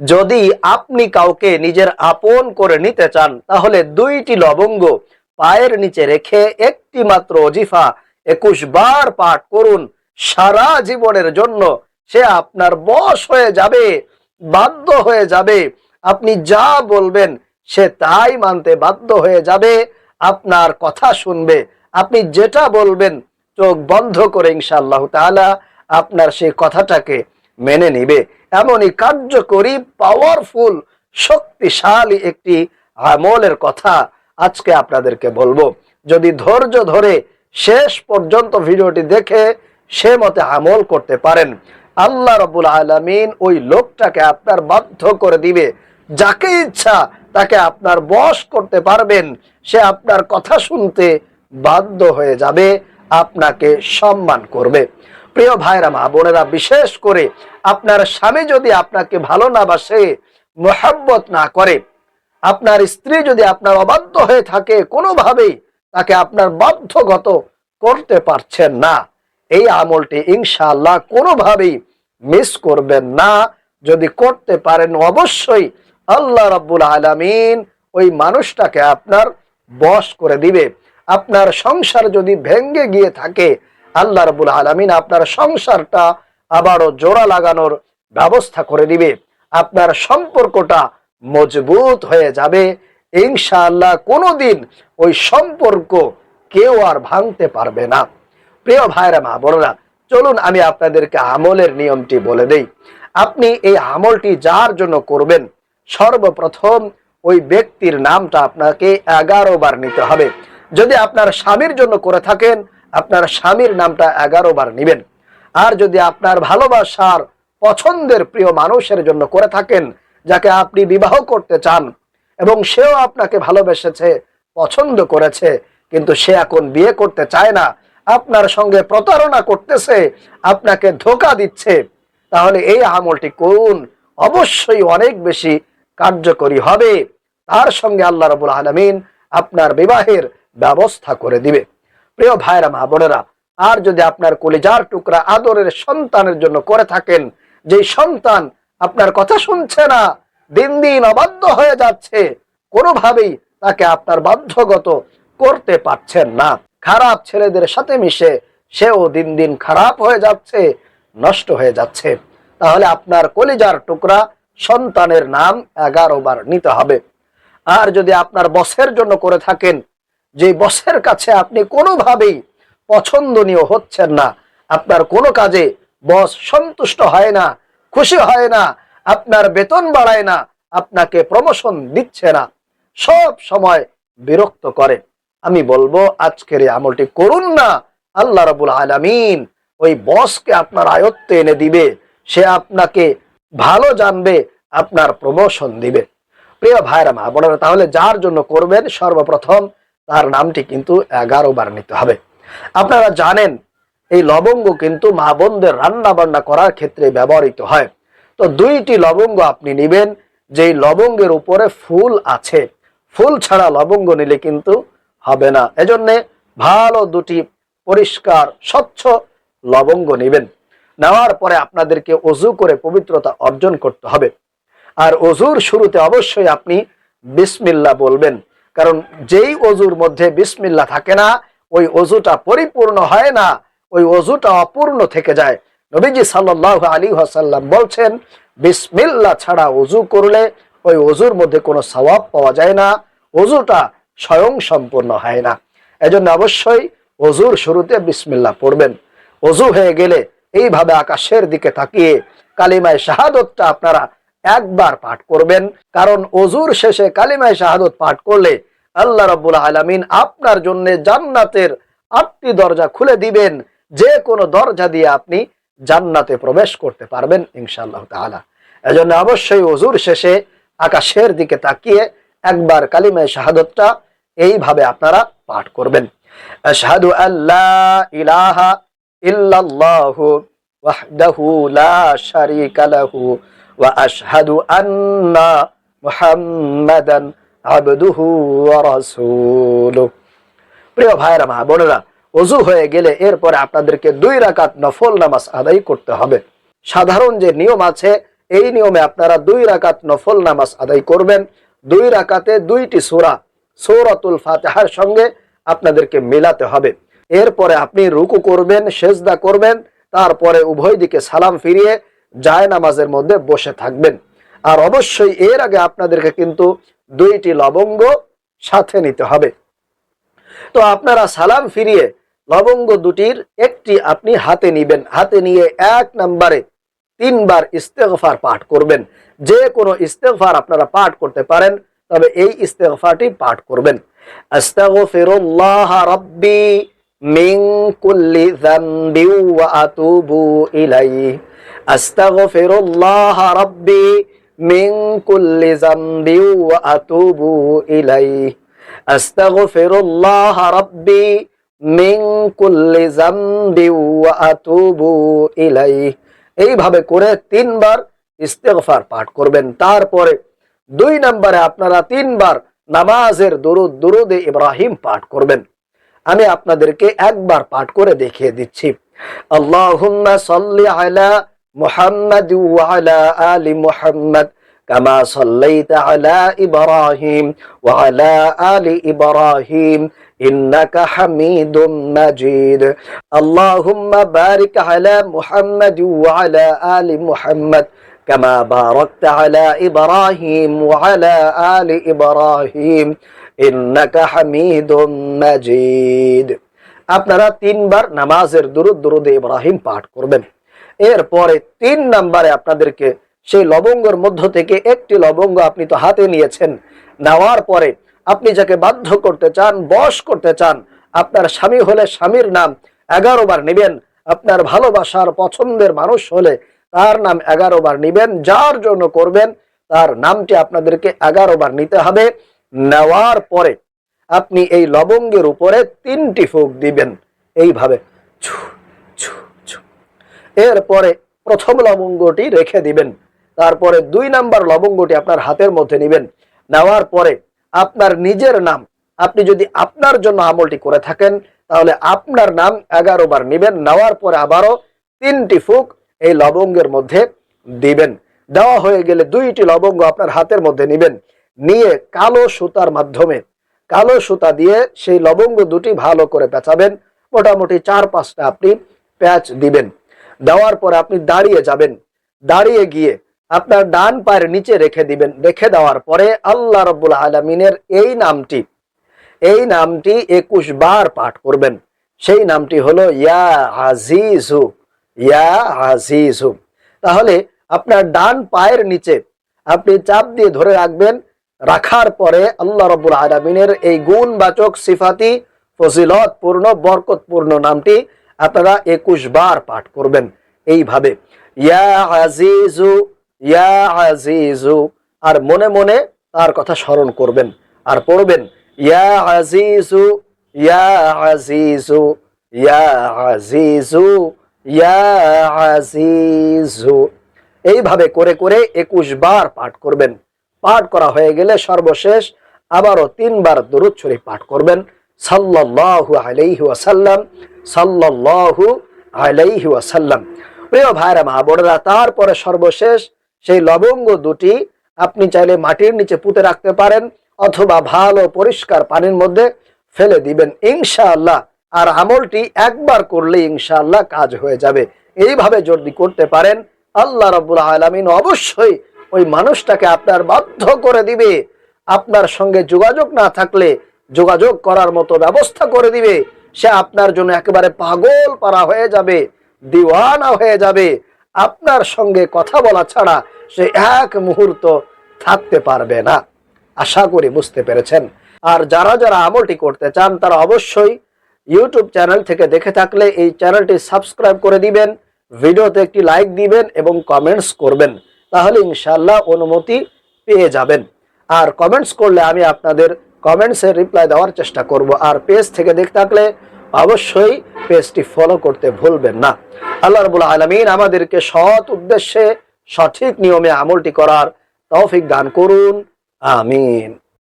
যদি আপনি কাউকে নিজের আপন করে নিতে চান, তাহলে দুইটি লবঙ্গ পায়ের নিচে রেখে একটি মাত্র অজিফা একুশ বার পাঠ করুন। সারা জীবনের জন্য সে আপনার বশ হয়ে যাবে, বাধ্য হয়ে যাবে। আপনি যা বলবেন সে তাই মানতে বাধ্য হয়ে যাবে, আপনার কথা শুনবে। আপনি যেটা বলবেন চোখ বন্ধ করে ইনশাআল্লাহ তাআলা আপনার সেই কথাটাকে মেনে নিবে। এমনই কার্যকরী পাওয়ারফুল শক্তিশালী একটি আমলের কথা আজকে আপনাদেরকে বলব। যদি ধৈর্য ধরে শেষ পর্যন্ত ভিডিওটি দেখে সে মতে আমল করতে পারেন, আল্লাহ রবুল আলমিন ওই লোকটাকে আপনার বাধ্য করে দিবে। যাকে ইচ্ছা তাকে আপনার বশ করতে পারবেন, সে আপনার কথা শুনতে বাধ্য হয়ে যাবে, আপনাকে সম্মান করবে। প্রিয় ভাইরা মা বোনেরা, বিশেষ করে আপনার স্বামী যদি আপনাকে ভালো না বাসে, মোহাব্বত না করে, আপনার স্ত্রী যদি আপনার অবাধ্য হয়ে থাকে, কোনোভাবেই তাকে আপনার বাধ্যগত করতে পারছেন না। এই আমলটি ইনশাআল্লাহ কোনোভাবেই মিস করবেন না। যদি করতে পারেন, অবশ্যই আল্লাহ রাব্বুল আলামিন ওই মানুষটাকে আপনার বশ করে দিবে। আপনার সংসার যদি ভেঙ্গে গিয়ে থাকে আল্লাহ রাব্বুল আলামিন আপনার সংসারটা আবারও জোড়া লাগানোর ব্যবস্থা করে দিবে। আপনার সম্পর্কটা মজবুত হয়ে যাবে। ইনশাআল্লাহ কোনোদিন ওই সম্পর্ক কেউ আর ভাঙতে পারবে না। প্রিয় ভাইরা মা বোনেরা, চলুন আমি আপনাদেরকে আমলের নিয়মটি বলে দেই। আপনি এই আমলটি যার জন্য করবেন, সর্বপ্রথম ওই ব্যক্তির নামটা আপনাকে এগারো বার নিতে হবে। যদি আপনার স্বামীর জন্য করে থাকেন আপনার স্বামীর নামটা এগারো বার নিবেন। আর যদি আপনার ভালোবাসার পছন্দের প্রিয় মানুষের জন্য করে থাকেন, যাকে আপনি বিবাহ করতে চান, এবং সেও আপনাকে ভালোবেসেছে, পছন্দ করেছে, কিন্তু সে এখন বিয়ে করতে চায় না, আপনার সঙ্গে প্রতারণা করতেছে, আপনাকে ধোকা দিচ্ছে, তাহলে এই আমলটি করুন। অবশ্যই অনেক বেশি কার্যকরী হবে। তার সঙ্গে আল্লাহ রবুল আলমিন আপনার বিবাহের ব্যবস্থা করে দিবে। প্রিয় ভাইরা মা বোনেরা, আর যদি আপনার কলিজার টুকরা আদরের সন্তানের জন্য করে থাকেন যে সন্তান আপনার কথা শুনছে না, দিন দিন অবাধ্য হয়ে যাচ্ছে, কোনোভাবেই তাকে আপনার বাধ্যগত করতে পারছেন না। খারাপ ছেলেদের সাথে মিশে সেও দিন দিন খারাপ হয়ে যাচ্ছে, নষ্ট হয়ে যাচ্ছে। তাহলে আপনার কলিজার টুকরা সন্তানের নাম এগারো বার নিতে হবে। আর যদি আপনার বসের জন্য করে থাকেন যে বসের কাছে আপনি কোনোভাবেই পছন্দনীয় হচ্ছেন না, আপনার কোনো কাজে বস সন্তুষ্ট হয় না, খুশি হয় না, আপনার বেতন বাড়ায় না, আপনাকে প্রমোশন দিচ্ছে না, সব সময় বিরক্ত করে। আমি বলব, আজকের এই আমলটি করুন না, আল্লাহ রাবুল আলামিন ওই বসকে আপনার আয়ত্তে এনে দিবে, সে আপনাকে ভালো জানবে, আপনার প্রমোশন দিবে। প্রিয় ভাইরা মা বোনেরা, তাহলে যার জন্য করবেন, সর্বপ্রথম তার নামটি কিন্তু এগারো বার নিতে হবে। আপনারা জানেন, এই লবঙ্গ কিন্তু মা বোনদের রান্না বান্না করার ক্ষেত্রে ব্যবহৃত হয়। তো দুইটি লবঙ্গ আপনি নেবেন, যেই লবঙ্গের উপরে ফুল আছে। ফুল ছাড়া লবঙ্গ নিলে কিন্তু হবে না। এজন্যে ভালো দুটি পরিষ্কার, স্বচ্ছ লবঙ্গ নেবেন। নেওয়ার পরে আপনাদেরকে অজু করে পবিত্রতা অর্জন করতে হবে। আর অজুর শুরুতে অবশ্যই আপনি বিসমিল্লা বলবেন। কারণ যেই অজুর মধ্যে বিসমিল্লা থাকে না, ওই অজুটা পরিপূর্ণ হয় না, ওই অজুটা অপূর্ণ থেকে যায়। নবীজি সাল্লাহ আলী হাসাল্লাম বলছেন, বিসমিল্লা ছাড়া অজু করলে ওই অজুর মধ্যে কোনো সওয়াব পাওয়া যায় না, অজুটা স্বয়ং সম্পূর্ণ হয় না। এজন্য অবশ্যই অজুর শুরুতে বিসমিল্লা পড়বেন। অজু হয়ে গেলে এইভাবে আকাশের দিকে তাকিয়ে কালিমায় শাহাদতটা আপনারা একবার পাঠ করবেন। কারণ অজুর শেষে কালিমায় শাহাদত পাঠ করলে আল্লাহ রাব্বুল আলামিন আপনার জন্য জান্নাতের আটটি দরজা খুলে দিবেন। যে কোনো দরজা দিয়ে আপনি জান্নাতে প্রবেশ করতে পারবেন ইনশাআল্লাহ তাআলা। এজন্য অবশ্যই অজুর শেষে আকাশের দিকে তাকিয়ে একবার কালিমায় শাহাদতটা এইভাবে আপনারা পাঠ করবেন। আশহাদু আল্লা ইলাহা ইল্লাল্লাহু ওয়াহদাহু লা শারীকা লাহু ওয়া আশহাদু আন্না মুহাম্মাদান আবদুহু ওয়া রাসূলুহু। প্রিয় ভাইরা মা বোনেরা, অজু হয়ে গেলে এরপরে আপনাদেরকে দুই রাকাত নফল নামাজ আদায় করতে হবে। সাধারণ যে নিয়ম আছে, এই নিয়মে আপনারা দুই রাকাত নফল নামাজ আদায় করবেন। দুই রাকাতে দুইটি সূরা, সূরাতুল ফাতিহার সঙ্গে আপনাদেরকে মেলাতে হবে। এরপরে আপনি রুকু করবেন, সেজদা করবেন, তারপরে উভয় দিকে সালাম ফিরিয়ে জায় নামাজের মধ্যে বসে থাকবেন। আর অবশ্যই এর আগে আপনাদেরকে কিন্তু দুইটি লবঙ্গ সাথে নিতে হবে। তো আপনারা সালাম ফিরিয়ে লবঙ্গ দুটির একটি আপনি হাতে নিবেন। হাতে নিয়ে এক নম্বরে তিনবার ইস্তেগফার পাঠ করবেন। যে কোনো ইস্তেগফার আপনারা পাঠ করতে পারেন, তবে এই ইস্তেগফারটি পাঠ করবেন। আস্তাগফিরুল্লাহ রাব্বি মিন আস্তাগফিরুল্লাহ রাব্বি মিন কুল্লি যামবি ওয়া আতুবু ইলাইহি। আস্তাগফিরুল্লাহ রাব্বি মিন কুল্লি যামবি ওয়া আতুবু এইভাবে করে তিনবার ইস্তেগফার পাঠ করবেন। তারপরে দুই নম্বরে আপনারা তিনবার নামাজের দুরুদ দুরুদে ইব্রাহিম পাঠ করবেন। আমি আপনাদেরকে একবার পাঠ করে দেখিয়ে দিচ্ছি। আল্লাহুম্মা সাল্লি আলা মুহাম্মাদ ওয়া আলা আলি মুহাম্মাদ كما صليت على إبراهيم وعلى آل إبراهيم إنك حميد مجيد اللهم بارك على محمد وعلى آل محمد كما باركت على إبراهيم وعلى آل إبراهيم إنك حميد مجيد আপনারা তিনবার নামাজের দুরুদ দুরুদে ইব্রাহিম পাঠ করবেন এরপরে তিন নম্বরে আপনাদেরকে সেই লবঙ্গের মধ্য থেকে একটি লবঙ্গ আপনি তো হাতে নিয়েছেন। নেওয়ার পরে আপনি যাকে বাধ্য করতে চান, বশ করতে চান, আপনার স্বামী হলে স্বামীর নাম এগারো বার নেবেন। আপনার ভালোবাসার পছন্দের মানুষ হলে তার নাম এগারো বার নিবেন। যার জন্য করবেন, তার নামটি আপনাদেরকে এগারো বার নিতে হবে। নেওয়ার পরে আপনি এই লবঙ্গের উপরে তিনটি ফুক দিবেন। এইভাবে এরপরে প্রথম লবঙ্গটি রেখে দিবেন। তারপরে দুই নাম্বার লবঙ্গটি আপনার হাতের মধ্যে নেবেন। নেওয়ার পরে আপনার নিজের নাম, আপনি যদি আপনার জন্য আমলটি করে থাকেন, তাহলে আপনার নাম এগারো বার নেবেন। নেওয়ার পরে আবারও তিনটি ফুক এই লবঙ্গের মধ্যে দিবেন। দেওয়া হয়ে গেলে দুইটি লবঙ্গ আপনার হাতের মধ্যে নেবেন। নিয়ে কালো সুতার মাধ্যমে, কালো সুতা দিয়ে সেই লবঙ্গ দুটি ভালো করে পেঁচাবেন। মোটামুটি চার পাঁচটা আপনি প্যাচ দিবেন। দেওয়ার পরে আপনি দাঁড়িয়ে যাবেন। দাঁড়িয়ে গিয়ে আপনার ডান পায়ের নিচে রেখে দিবেন। রেখে দেওয়ার পরে আল্লাহ রব্বুল আলমিনের এই নামটি এই নামটি একুশ বার পাঠ করবেন। সেই নামটি হলো ইয়া আজিজু ইয়া আজিজু তাহলে আপনার ডান পায়ের নিচে আপনি চাপ দিয়ে ধরে রাখবেন। রাখার পরে আল্লাহ রব্বুল আলমিনের এই গুণবাচক সিফাতি ফজিলত পূর্ণ বরকতপূর্ণ নামটি আপনারা একুশ বার পাঠ করবেন এইভাবে, ইয়া ইয়া আর মনে মনে তার কথা স্মরণ করবেন। আর পড়বেন, ইয়া ইয়া ইয়া ইয়া এইভাবে করে করে একুশ বার পাঠ করবেন। পাঠ করা হয়ে গেলে সর্বশেষ আবারও তিনবার দরুদ পাঠ করবেন। সাল্লাল্লাহু আলাইহি সাল্লাল্লাহু আলাইহি ওয়াসাল্লাম। প্রিয় ভাইরা, মা বোনেরা, তারপরে সর্বশেষ সেই লবঙ্গ দুটি আপনি চাইলে মাটির নিচে পুঁতে রাখতে পারেন অথবা ভালো পরিষ্কার পানির মধ্যে ফেলে দিবেন। ইনশাআল্লাহ, আর আমলটি একবার করলে ইনশাআল্লাহ কাজ হয়ে যাবে। এইভাবে যদি করতে পারেন, আল্লাহ রাব্বুল আলামিন অবশ্যই ওই মানুষটাকে আপনার বাধ্য করে দিবে। আপনার সঙ্গে যোগাযোগ না থাকলে যোগাযোগ করার মতো ব্যবস্থা করে দিবে। সে আপনার জন্য একেবারে পাগল পারা হয়ে যাবে, দিওয়ানা হয়ে যাবে। আপনার সঙ্গে কথা বলা ছাড়া সে এক মুহূর্ত থাকতে পারবে না। আশা করি বুঝতে পেরেছেন। আর যারা যারা আমলটি করতে চান, তারা অবশ্যই ইউটিউব চ্যানেল থেকে দেখে থাকলে এই চ্যানেলটি সাবস্ক্রাইব করে দিবেন, ভিডিওতে একটি লাইক দিবেন এবং কমেন্টস করবেন। তাহলে ইনশাল্লাহ অনুমতি পেয়ে যাবেন। আর কমেন্টস করলে আমি আপনাদের কমেন্টসের রিপ্লাই দেওয়ার চেষ্টা করব। আর পেজ থেকে দেখতে থাকলে অবশ্যই পেজটি ফলো করতে ভুলবেন না। আল্লাহ রবুল আলমিন আমাদেরকে সৎ উদ্দেশ্যে সঠিক নিয়মে আমলটি করার তৌফিক দান করুন। আমিন।